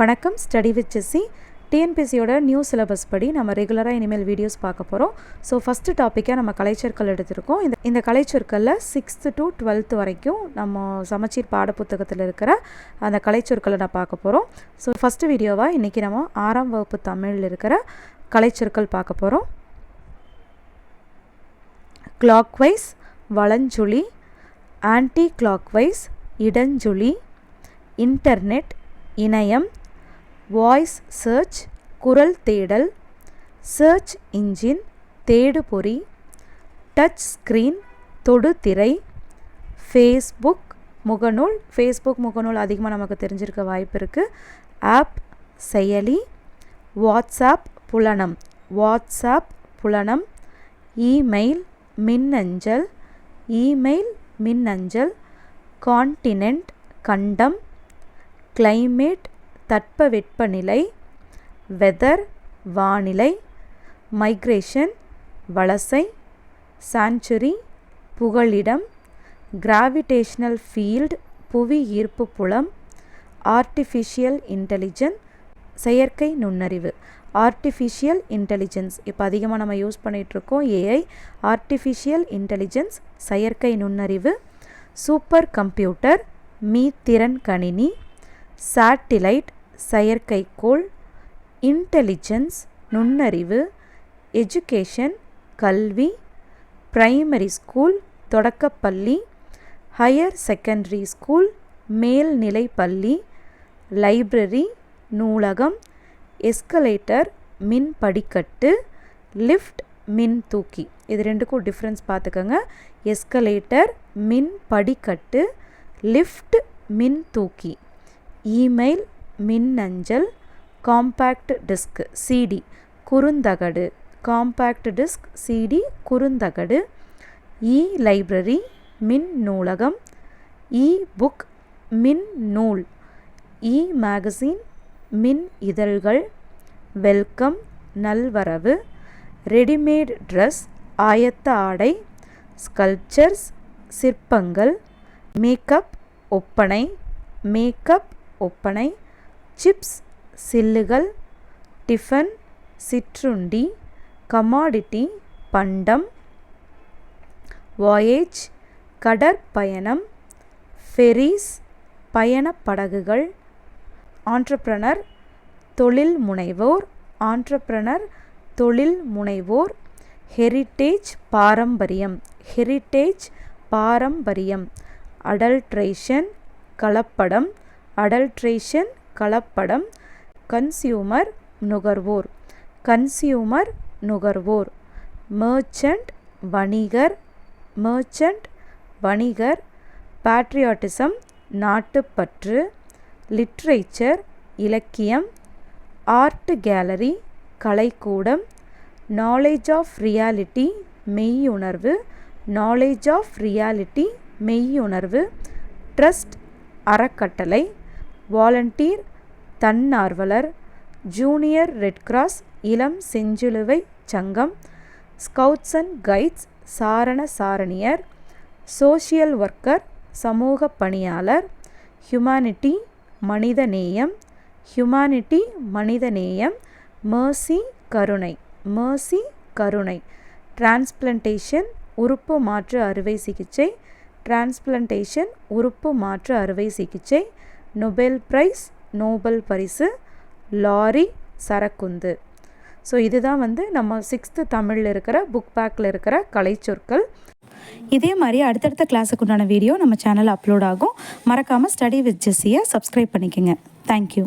வணக்கம். Study with Jessie டிஎன்பிசியோட new syllabus படி நம்ம ரெகுலராக இனிமேல் வீடியோஸ் பார்க்க போகிறோம் ஸோ ஃபஸ்ட்டு டாப்பிக்காக நம்ம கலைச்சொற்கள் எடுத்திருக்கோம். இந்த இந்த கலைச்சொற்களில் சிக்ஸ்த்து டு டுவெல்த்து வரைக்கும் நம்ம சமச்சீர் பாடப்புத்தகத்தில் இருக்கிற அந்த கலைச்சொற்களை நான் பார்க்க போகிறோம் ஸோ ஃபஸ்ட்டு வீடியோவாக இன்றைக்கி நம்ம ஆறாம் வகுப்பு தமிழில் இருக்கிற கலைச்சொற்கள் பார்க்க போகிறோம் கிளாக்வைஸ் வளஞ்சுழி ஆன்டி கிளாக்வைஸ் இடஞ்சுழி இன்டர்நெட் இணையம் வாய்ஸ் சர்ச் குரல் தேடல் சர்ச் இன்ஜின் தேடுபொறி டச் ஸ்க்ரீன் தொடுதிரை ஃபேஸ்புக் முகநூல். ஃபேஸ்புக் முகநூல் அதிகமாக நமக்கு தெரிஞ்சிருக்க வாய்ப்பு இருக்குது ஆப் செயலி வாட்ஸ்ஆப் புலனம். வாட்ஸ்ஆப் புலனம் இமெயில் மின்னஞ்சல் இமெயில் மின்னஞ்சல் கான்டினென்ட் கண்டம் கிளைமேட் தட்பவெட்பநிலை வெதர் வானிலை மைக்ரேஷன் வலசை சான்ச்சுரி புகலிடம் கிராவிடேஷனல் ஃபீல்டு புவி ஈர்ப்பு புலம் ஆர்டிஃபிஷியல் இன்டெலிஜென்ஸ் செயற்கை நுண்ணறிவு. ஆர்டிஃபிஷியல் இன்டெலிஜென்ஸ் இப்போ அதிகமாக நம்ம யூஸ் பண்ணிகிட்ருக்கோம் ஏஐ ஆர்டிஃபிஷியல் இன்டெலிஜென்ஸ் செயற்கை நுண்ணறிவு சூப்பர் கம்ப்யூட்டர் மீத்திறன் கணினி சேட்டிலைட் செயற்கைக்கோள் இன்டெலிஜென்ஸ் நுண்ணறிவு எஜுகேஷன் கல்வி பிரைமரி ஸ்கூல் தொடக்கப்பள்ளி ஹையர் செகண்டரி ஸ்கூல் மேல்நிலை பள்ளி லைப்ரரி நூலகம் எஸ்கலேட்டர் மின் படிக்கட்டு லிஃப்ட் மின் தூக்கி இது ரெண்டுக்கும் டிஃப்ரென்ஸ் பார்த்துக்கோங்க. எஸ்கலேட்டர் மின் படிக்கட்டு லிஃப்ட் மின் தூக்கி இமெயில் மின்னஞ்சல் காம்பேக்ட் டிஸ்க் சிடி குறுந்தகடு காம்பேக்ட் டிஸ்க் சிடி குறுந்தகடு இ லைப்ரரி மின் நூலகம் இ புக் மின் நூல் இ மேகசின் மின் இதழ்கள் வெல்கம் நல்வரவு ரெடிமேட் ட்ரெஸ் ஆயத்த ஆடை ஸ்கல்ப்சர்ஸ் சிற்பங்கள் மேக்கப் ஒப்பனை மேக்கப் ஒப்பனை சிப்ஸ் சில்லுகள் டிஃபன் சிற்றுண்டி கமாடிட்டி பண்டம் வாயேஜ் கடற்பயணம் ஃபெரிஸ் பயணப்படகுகள் ஆண்டர்ப்ரனர் தொழில் முனைவோர் ஆண்டர்ப்ரனர் தொழில் முனைவோர் ஹெரிட்டேஜ் பாரம்பரியம் ஹெரிட்டேஜ் பாரம்பரியம் அடல்ட்ரேஷன் கலப்படம் அடல்ட்ரேஷன் கலப்படம் கன்சியூமர் நுகர்வோர். கன்சியூமர் நுகர்வோர். மர்ச்சன்ட் வணிகர். மர்ச்சன்ட் வணிகர். பேட்ரியாட்டிசம் நாட்டுப்பற்று. லிட்ரேச்சர் இலக்கியம். ஆர்ட் கேலரி கலைக்கூடம். நாலேஜ் ஆஃப் ரியாலிட்டி மெய்யுணர்வு. நாலேஜ் ஆஃப் ரியாலிட்டி மெய்யுணர்வு. ட்ரஸ்ட் அறக்கட்டளை. வாலண்டீர் தன்னார்வலர் ஜூனியர் ரெட் கிராஸ் இளம் செஞ்சிலுவை சங்கம் ஸ்கவுட்ஸ் அண்ட் கைட்ஸ் சாரண சாரணியர் சோஷியல் ஒர்க்கர் சமூக பணியாளர் ஹியூமானிட்டி மனிதநேயம் ஹியூமானிட்டி மனிதநேயம் மேர்சி கருணை மேர்சி கருணை டிரான்ஸ்பிளன்டேஷன் உறுப்பு மாற்று அறுவை சிகிச்சை டிரான்ஸ்பிளன்டேஷன் உறுப்பு மாற்று அறுவை சிகிச்சை நொபெல் பிரைஸ் நோபல் பரிசு லாரி சரக்குந்து. ஸோ இதுதான் வந்து நம்ம சிக்ஸ்த்து தமிழில் இருக்கிற புக் பேக்கில் இருக்கிற கலைச்சொற்கள் இதே மாதிரி அடுத்தடுத்த கிளாஸுக்கு உண்டான வீடியோ நம்ம சேனலில் அப்லோட் ஆகும். மறக்காமல் ஸ்டடி வித் ஜெஸ்ஸியை சப்ஸ்கிரைப் பண்ணிக்கோங்க. Thank you